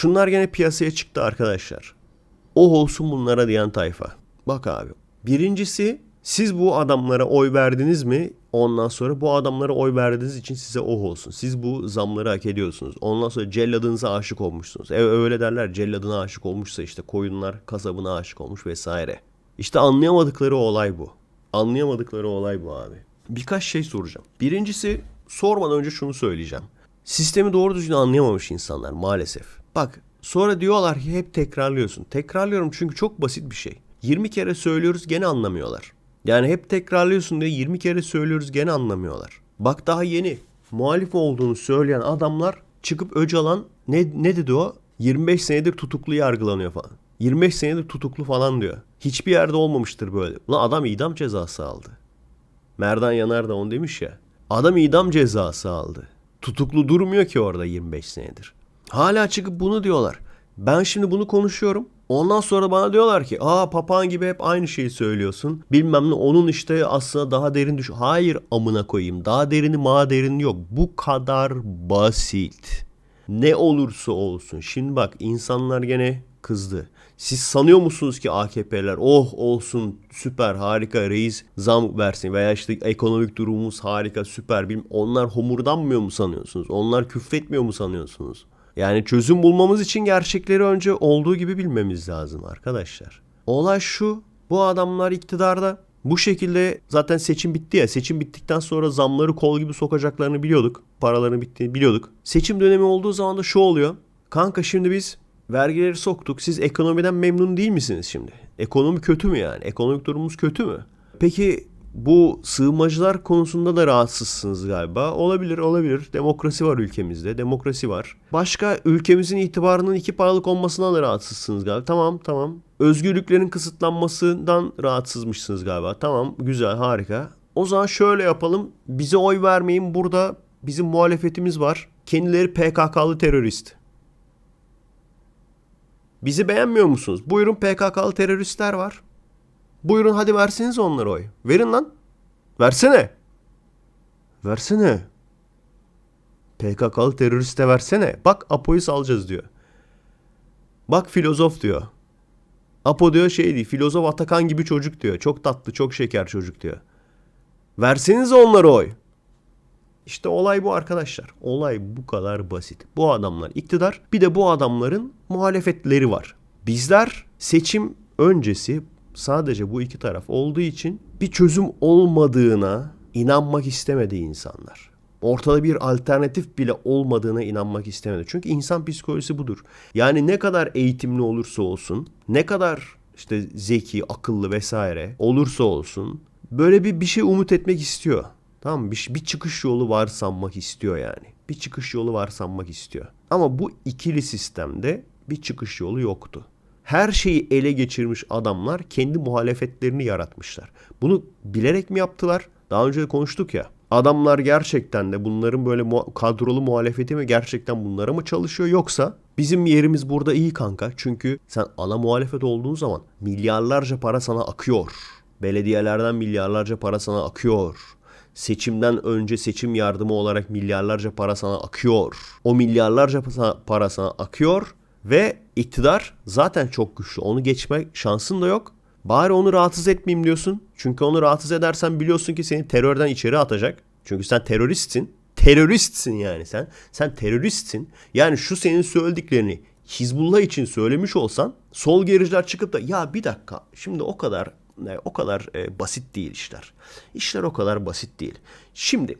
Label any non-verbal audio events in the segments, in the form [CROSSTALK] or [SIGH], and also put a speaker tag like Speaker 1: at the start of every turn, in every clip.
Speaker 1: Şunlar gene piyasaya çıktı arkadaşlar. Oh olsun bunlara diyen tayfa. Bak abi. Birincisi siz bu adamlara oy verdiniz mi? Ondan sonra bu adamlara oy verdiğiniz için size oh olsun. Siz bu zamları hak ediyorsunuz. Ondan sonra celladınıza aşık olmuşsunuz. E, öyle derler celladına aşık olmuşsa işte koyunlar kasabına aşık olmuş vesaire. İşte anlayamadıkları olay bu. Anlayamadıkları olay bu abi. Birkaç şey soracağım. Birincisi sormadan önce şunu söyleyeceğim. Sistemi doğru düzgün anlayamamış insanlar maalesef. Bak sonra diyorlar ki hep tekrarlıyorsun. Tekrarlıyorum çünkü çok basit bir şey. 20 kere söylüyoruz gene anlamıyorlar. Yani hep tekrarlıyorsun diye 20 kere söylüyoruz gene anlamıyorlar. Bak daha yeni muhalif olduğunu söyleyen adamlar çıkıp Öcalan ne, ne dedi o? 25 senedir tutuklu yargılanıyor falan. 25 senedir tutuklu falan diyor. Hiçbir yerde olmamıştır böyle. Ulan adam idam cezası aldı. Merdan Yanar da onu demiş ya. Adam idam cezası aldı. Tutuklu durmuyor ki orada 25 senedir. Hala çıkıp bunu diyorlar. Ben şimdi bunu konuşuyorum. Ondan sonra bana diyorlar ki aa papağan gibi hep aynı şeyi söylüyorsun. Bilmem ne onun işte aslında daha derin düş. Hayır amına koyayım. Daha derini ma derini yok. Bu kadar basit. Ne olursa olsun. Şimdi bak insanlar gene kızdı. Siz sanıyor musunuz ki AKP'ler oh olsun süper harika reis zam versin veya işte ekonomik durumumuz harika süper bilim onlar homurdanmıyor mu sanıyorsunuz? Onlar küfretmiyor mu sanıyorsunuz? Yani çözüm bulmamız için gerçekleri önce olduğu gibi bilmemiz lazım arkadaşlar. Olay şu bu adamlar iktidarda bu şekilde zaten seçim bitti ya. Seçim bittikten sonra zamları kol gibi sokacaklarını biliyorduk. Paralarını bittiğini biliyorduk. Seçim dönemi olduğu zaman da şu oluyor. Kanka şimdi biz vergileri soktuk. Siz ekonomiden memnun değil misiniz şimdi? Ekonomi kötü mü yani? Ekonomik durumumuz kötü mü? Peki bu sığınmacılar konusunda da rahatsızsınız galiba. Olabilir, olabilir. Demokrasi var ülkemizde. Demokrasi var. Başka ülkemizin itibarının iki paralık olmasından da rahatsızsınız galiba. Tamam, tamam. Özgürlüklerin kısıtlanmasından rahatsızmışsınız galiba. Tamam, güzel, harika. O zaman şöyle yapalım. Bize oy vermeyin. Burada bizim muhalefetimiz var. Kendileri PKK'lı terörist. Bizi beğenmiyor musunuz? Buyurun PKK'lı teröristler var. Buyurun hadi verseniz onlara oy. Verin lan. Versene. Versene. PKK'lı teröriste versene. Bak Apo'yu salacağız diyor. Bak filozof diyor. Apo diyor şey değil. Filozof Atakan gibi çocuk diyor. Çok tatlı, çok şeker çocuk diyor. Verseniz onlara oy. İşte olay bu arkadaşlar. Olay bu kadar basit. Bu adamlar iktidar. Bir de bu adamların muhalefetleri var. Bizler seçim öncesi sadece bu iki taraf olduğu için bir çözüm olmadığına inanmak istemedi insanlar. Ortada bir alternatif bile olmadığına inanmak istemedi. Çünkü insan psikolojisi budur. Yani ne kadar eğitimli olursa olsun, ne kadar işte zeki, akıllı vesaire olursa olsun böyle bir bir şey umut etmek istiyor. Tamam? Bir, bir çıkış yolu var sanmak istiyor yani. Bir çıkış yolu var sanmak istiyor. Ama bu ikili sistemde bir çıkış yolu yoktu. Her şeyi ele geçirmiş adamlar kendi muhalefetlerini yaratmışlar. Bunu bilerek mi yaptılar? Daha önce de konuştuk ya. Adamlar gerçekten de bunların böyle kadrolu muhalefeti mi gerçekten bunlara mı çalışıyor yoksa bizim yerimiz burada iyi kanka. Çünkü sen ana muhalefet olduğun zaman milyarlarca para sana akıyor. Belediyelerden milyarlarca para sana akıyor. Seçimden önce seçim yardımı olarak milyarlarca para sana akıyor. O milyarlarca pa- para sana akıyor ve iktidar zaten çok güçlü. Onu geçme şansın da yok. Bari onu rahatsız etmeyeyim diyorsun. Çünkü onu rahatsız edersen biliyorsun ki seni terörden içeri atacak. Çünkü sen teröristsin. Teröristsin yani sen. Sen teröristsin. Yani şu senin söylediklerini Hizbullah için söylemiş olsan sol gericiler çıkıp da ya bir dakika şimdi o kadar e, o kadar e, basit değil işler. İşler o kadar basit değil. Şimdi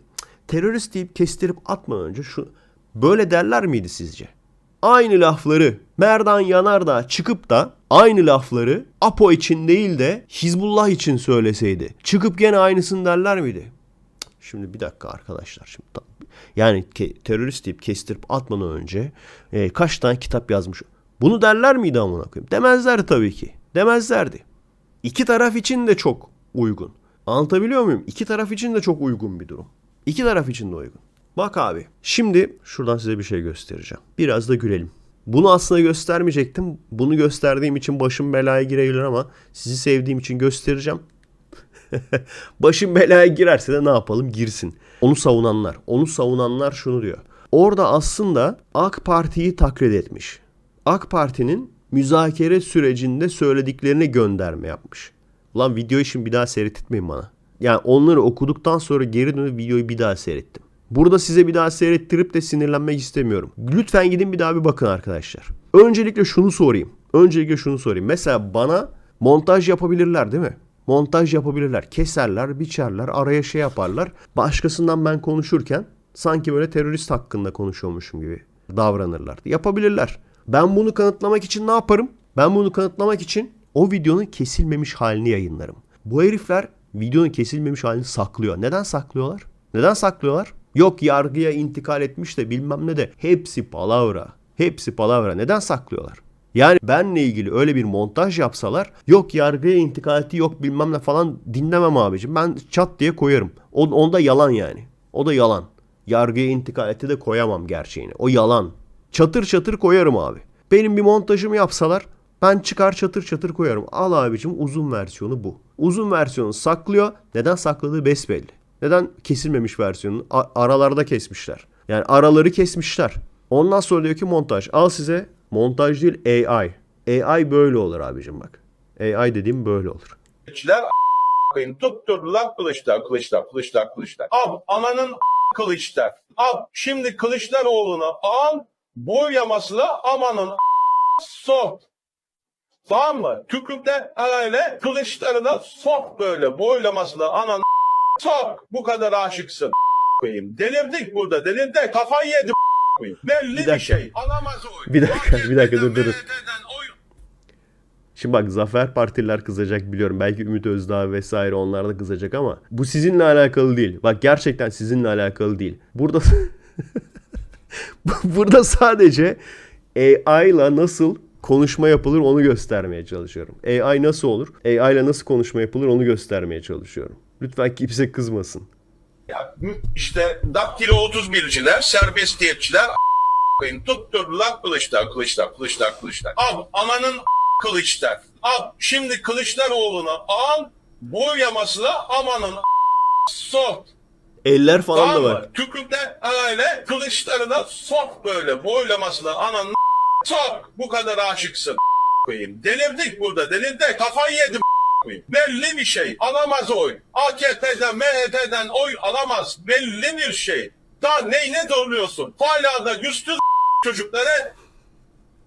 Speaker 1: terörist deyip kestirip atmadan önce şu böyle derler miydi sizce? Aynı lafları Merdan Yanardağ çıkıp da aynı lafları Apo için değil de Hizbullah için söyleseydi çıkıp gene aynısını derler miydi? Şimdi bir dakika arkadaşlar. Şimdi yani ke- terörist deyip kestirip atmadan önce e, kaç tane kitap yazmış. Bunu derler miydi amına koyayım? Demezler tabii ki. Demezlerdi. İki taraf için de çok uygun. Anlatabiliyor muyum? İki taraf için de çok uygun bir durum. İki taraf için de uygun. Bak abi. Şimdi şuradan size bir şey göstereceğim. Biraz da gülelim. Bunu aslında göstermeyecektim. Bunu gösterdiğim için başım belaya girebilir ama sizi sevdiğim için göstereceğim. [LAUGHS] Başım belaya girerse de ne yapalım girsin. Onu savunanlar. Onu savunanlar şunu diyor. Orada aslında AK Parti'yi taklit etmiş. AK Parti'nin müzakere sürecinde söylediklerine gönderme yapmış. Ulan videoyu şimdi bir daha seyretmeyin bana. Yani onları okuduktan sonra geri dönüp videoyu bir daha seyrettim. Burada size bir daha seyrettirip de sinirlenmek istemiyorum. Lütfen gidin bir daha bir bakın arkadaşlar. Öncelikle şunu sorayım. Öncelikle şunu sorayım. Mesela bana montaj yapabilirler değil mi? Montaj yapabilirler. Keserler, biçerler, araya şey yaparlar. Başkasından ben konuşurken sanki böyle terörist hakkında konuşuyormuşum gibi davranırlar. Yapabilirler. Ben bunu kanıtlamak için ne yaparım? Ben bunu kanıtlamak için o videonun kesilmemiş halini yayınlarım. Bu herifler videonun kesilmemiş halini saklıyor. Neden saklıyorlar? Neden saklıyorlar? Yok yargıya intikal etmiş de bilmem ne de. Hepsi palavra. Hepsi palavra. Neden saklıyorlar? Yani benle ilgili öyle bir montaj yapsalar yok yargıya intikal etti yok bilmem ne falan dinlemem abicim. Ben çat diye koyarım. Onda yalan yani. O da yalan. Yargıya intikal etti de koyamam gerçeğini. O yalan. Çatır çatır koyarım abi. Benim bir montajımı yapsalar ben çıkar çatır çatır koyarım. Al abicim uzun versiyonu bu. Uzun versiyonu saklıyor. Neden sakladığı besbelli. Neden kesilmemiş versiyonunu A- aralarda kesmişler. Yani araları kesmişler. Ondan sonra diyor ki montaj. Al size montaj değil AI. AI böyle olur abicim bak. AI dediğim böyle olur.
Speaker 2: A**ayım tutturdular kılıçlar, kılıçlar, kılıçlar, kılıçlar. Al ananın kılıçlar. Al şimdi Kılıçdaroğlu'nu al boyamasıyla amanın sok. Tamam mı? Tükürükle arayla kılıçlarına sok böyle boylamasıyla anan sok. Bu kadar aşıksın koyayım. Delirdik burada delirdik. Kafayı yedi koyayım. Belli bir,
Speaker 1: dakika.
Speaker 2: şey. Alamaz oy.
Speaker 1: Bir dakika, bir dakika, dur, dur, dur.
Speaker 2: AKP'den oy
Speaker 1: Şimdi bak Zafer Partililer kızacak biliyorum. Belki Ümit Özdağ vesaire onlar da kızacak ama bu sizinle alakalı değil. Bak gerçekten sizinle alakalı değil. Burada [LAUGHS] burada sadece AI ile nasıl konuşma yapılır onu göstermeye çalışıyorum. AI nasıl olur? AI ile nasıl konuşma yapılır onu göstermeye çalışıyorum. Lütfen kimse kızmasın.
Speaker 2: Ya, işte daktilo 31'ciler, serbestiyetçiler a**ayım tutturdular kılıçlar, kılıçlar, kılıçlar, kılıçlar. Al ananın kılıçlar. Al şimdi Kılıçdaroğlu'nu al boyamasıyla amanın sok.
Speaker 1: Eller falan
Speaker 2: Tamam
Speaker 1: da var.
Speaker 2: Tükürükle arayla kılıçlarına sok böyle boylamasıyla ananın sok. Bu kadar aşıksın koyayım. Delirdik burada delirdik. Kafayı yedim. Belli bir şey. Alamaz oy. AKP'den, MHP'den oy alamaz. Belli bir şey. Daha neyine zorluyorsun? Hala da güçsüz [LAUGHS] çocuklara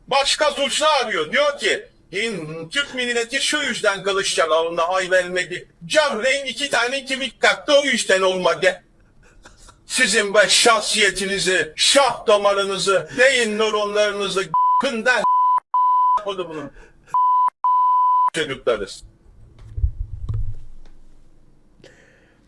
Speaker 2: başka suçlu arıyor. Diyor ki "Hin- Türk milleti şu yüzden Kılıçdaroğlu'na oy vermedi. Cavreyn iki tane kimik kalktı o yüzden olmadı. Sizin be şahsiyetinizi, şah damarınızı, beyin nöronlarınızı [LAUGHS] kından [LAUGHS] bunun çocuklarız.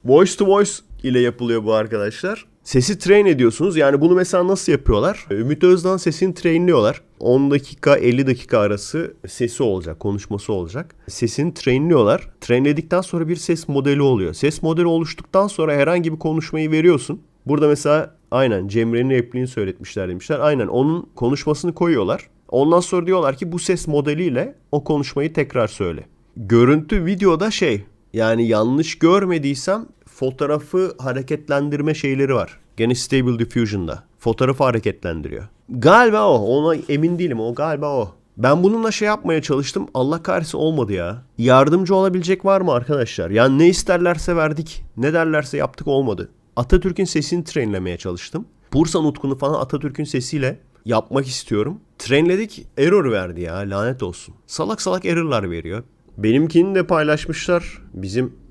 Speaker 1: Voice to voice ile yapılıyor bu arkadaşlar. Sesi train ediyorsunuz. Yani bunu mesela nasıl yapıyorlar? Ümit Özdağ'ın sesini trainliyorlar. 10 dakika 50 dakika arası sesi olacak, konuşması olacak. Sesini trainliyorlar. Trainledikten sonra bir ses modeli oluyor. Ses modeli oluştuktan sonra herhangi bir konuşmayı veriyorsun. Burada mesela aynen Cemre'nin repliğini söyletmişler demişler. Aynen onun konuşmasını koyuyorlar. Ondan sonra diyorlar ki bu ses modeliyle o konuşmayı tekrar söyle. Görüntü videoda şey yani yanlış görmediysem fotoğrafı hareketlendirme şeyleri var. Gene Stable Diffusion'da. Fotoğrafı hareketlendiriyor. Galiba o. Ona emin değilim. O galiba o. Ben bununla şey yapmaya çalıştım. Allah kahretsin olmadı ya. Yardımcı olabilecek var mı arkadaşlar? Yani ne isterlerse verdik. Ne derlerse yaptık olmadı. Atatürk'ün sesini trainlemeye çalıştım. Bursa nutkunu falan Atatürk'ün sesiyle yapmak istiyorum. Trainledik error verdi ya lanet olsun. Salak salak errorlar veriyor. Benimkini de paylaşmışlar. Bizim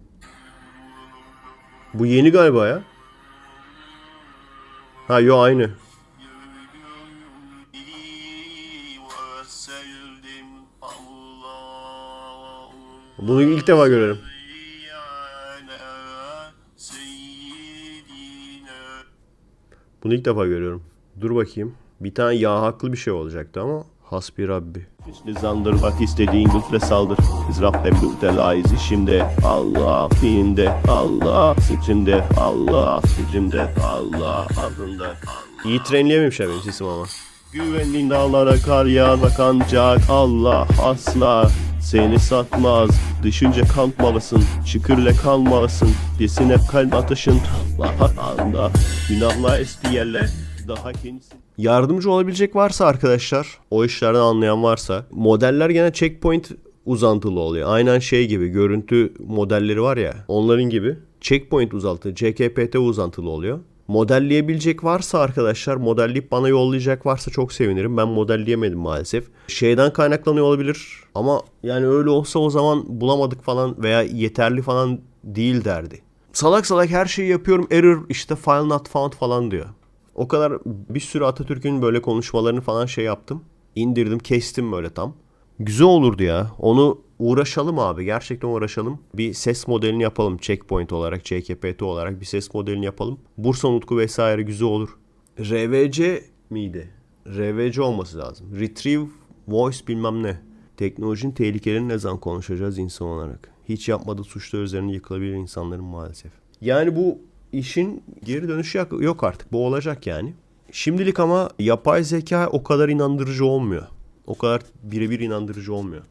Speaker 1: bu yeni galiba ya. Ha yo aynı. Bunu ilk defa görüyorum. Bunu ilk defa görüyorum. Dur bakayım. Bir tane yağ haklı bir şey olacaktı ama hasbi Rabbi. Üstü zandır bak istediğin güçle saldır. Biz Rabbim müptelayız işimde. Allah fiinde. Allah içinde. Allah içimde. Allah adında. İyi trenleyememişler benim sesim ama. Güvenli dağlara kar yağmak ancak Allah asla seni satmaz. Düşünce kalkmalısın, şükürle kalmalısın. Desine kalp atışın Allah anda. Günahla eski yerler daha kendisi. Yardımcı olabilecek varsa arkadaşlar, o işlerden anlayan varsa, modeller gene checkpoint uzantılı oluyor. Aynen şey gibi, görüntü modelleri var ya, onların gibi. Checkpoint uzantı, CKPT uzantılı oluyor. Modelleyebilecek varsa arkadaşlar, modelleyip bana yollayacak varsa çok sevinirim. Ben modelleyemedim maalesef. Şeyden kaynaklanıyor olabilir ama yani öyle olsa o zaman bulamadık falan veya yeterli falan değil derdi. Salak salak her şeyi yapıyorum. Error işte file not found falan diyor. O kadar bir sürü Atatürk'ün böyle konuşmalarını falan şey yaptım. İndirdim, kestim böyle tam. Güzel olurdu ya. Onu uğraşalım abi. Gerçekten uğraşalım. Bir ses modelini yapalım. Checkpoint olarak, CKPT olarak bir ses modelini yapalım. Bursa Nutku vesaire güzel olur. RVC miydi? RVC olması lazım. Retrieve Voice bilmem ne. Teknolojinin tehlikelerini ne zaman konuşacağız insan olarak? Hiç yapmadığı suçlar üzerine yıkılabilir insanların maalesef. Yani bu işin geri dönüşü yok- artık. Bu olacak yani. Şimdilik ama yapay zeka o kadar inandırıcı olmuyor. O kadar birebir inandırıcı olmuyor.